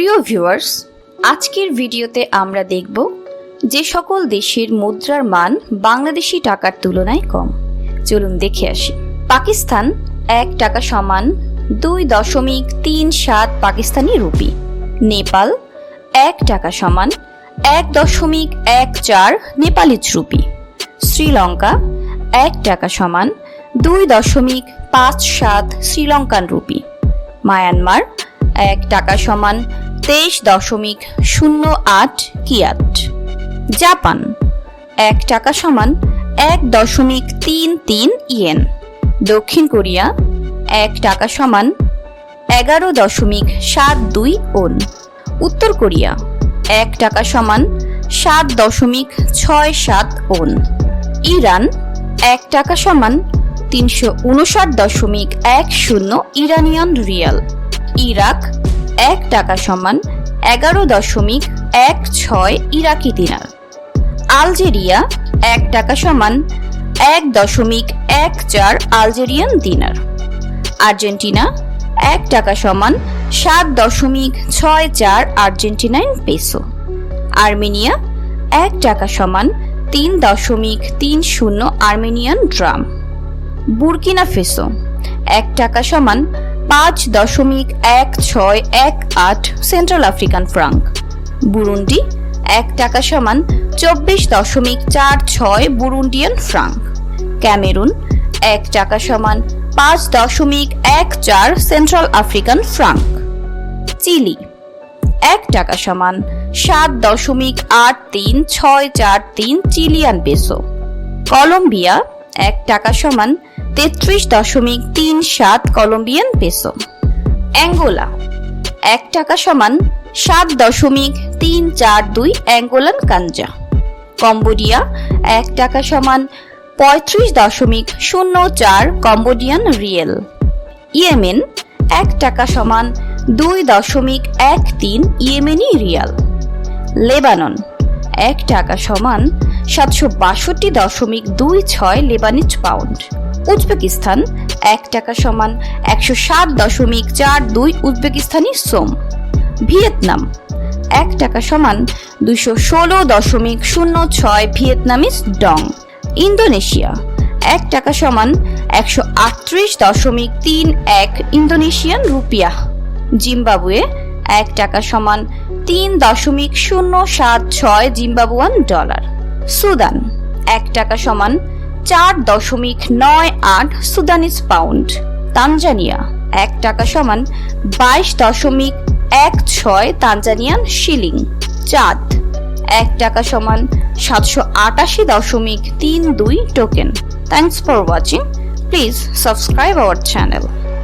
প্রিয় ভিউয়ার্স, আজকের ভিডিওতে আমরা দেখব যে সকল দেশের মুদ্রার মান বাংলাদেশি টাকার তুলনায় কম। চলুন দেখে আসি। পাকিস্তান এক টাকা সমান দুই দশমিক তিন সাত পাকিস্তানি রুপি। নেপাল এক টাকা সমান এক দশমিক এক চার নেপালি রুপি। শ্রীলঙ্কা এক টাকা সমান দুই দশমিক পাঁচ সাত শ্রীলঙ্কান রুপি। মায়ানমার এক টাকা সমান তেইশ দশমিক শূন্য আট কিয়াট জাপান, এক টাকা সমান এক দশমিক তিন তিন ইয়েন। দক্ষিণ কোরিয়া, এক টাকা সমান এগারো দশমিক সাত দুই ওন। উত্তর কোরিয়া, এক টাকা সমান সাত দশমিক ছয় সাত ওন। ইরান, এক টাকা সমান তিনশো উনষাট দশমিক এক শূন্য ইরানিয়ান রিয়াল। ইরাক এক টাকা সমান এগারো দশমিক এক ছয় ইরাকি দিনার। আলজেরিয়া এক টাকা সমান এক দশমিক এক চার আলজেরিয়ান দিনার। আর্জেন্টিনা এক টাকা সমান সাত দশমিক ছয় চার আর্জেন্টিনাইন পেসো। আর্মেনিয়া এক টাকা সমান তিন দশমিক তিন শূন্য আর্মেনিয়ান ড্রাম। বুর্কিনা ফেসো এক টাকা সমান পাঁচ দশমিক এক ছয় এক আট সেন্ট্রাল আফ্রিকান ফ্রাঙ্ক। বুরুন্ডি এক টাকা সমান চব্বিশ দশমিক চার ছয় বুরুন্ডিয়ান ফ্রাঙ্ক। ক্যামেরুন এক টাকা সমান পাঁচ দশমিক এক চার সেন্ট্রাল আফ্রিকান ফ্রাঙ্ক। চিলি এক টাকা সমান সাত দশমিক আট তিন ছয় চার তিন চিলিয়ান পেসো। কলম্বিয়া এক টাকা সমান তেত্রিশ দশমিক তিন সাত কলম্বিয়ান পেসো। অ্যাঙ্গোলা, এক টাকা সমান সাত দশমিক তিন চার দুই অ্যাঙ্গোলান কাঞ্জা কম্বোডিয়া, এক টাকা সমান পঁয়ত্রিশ দশমিক শূন্য চার কম্বোডিয়ান রিয়েল। ইয়েমেন, এক টাকা সমান দুই দশমিক এক তিন ইয়েমেনি রিয়াল। লেবানন, এক টাকা সমান সাতশো বাষট্টি দশমিক দুই ছয় লেবানিজ পাউন্ড। উজবেকিস্তান এক টাকা সমান একশো সাত দশমিক চার দুই উজবেকিস্তানি সোম। ভিয়েতনাম এক টাকা সমান দুইশো ষোলো দশমিক শূন্য ছয় ভিয়েতনামিজ ডং। ইন্দোনেশিয়া এক টাকা সমান একশো আটত্রিশ দশমিক তিন এক ইন্দোনেশিয়ান রুপিয়া। জিম্বাবুয়ে এক টাকা সমান তিন দশমিক শূন্য সাত ছয় জিম্বাবুয়ান ডলার। সুদান। এক টাকা সমান চার দশমিক নয় আট সুদানিজ পাউন্ড। তানজানিয়া। এক টাকা সমান বাইশ দশমিক এক ছয় তানজানিয়ান শিলিং। চাঁদ। এক টাকা সমান সাতশো আটাশি দশমিক তিন দুই token. Thanks for watching please subscribe our channel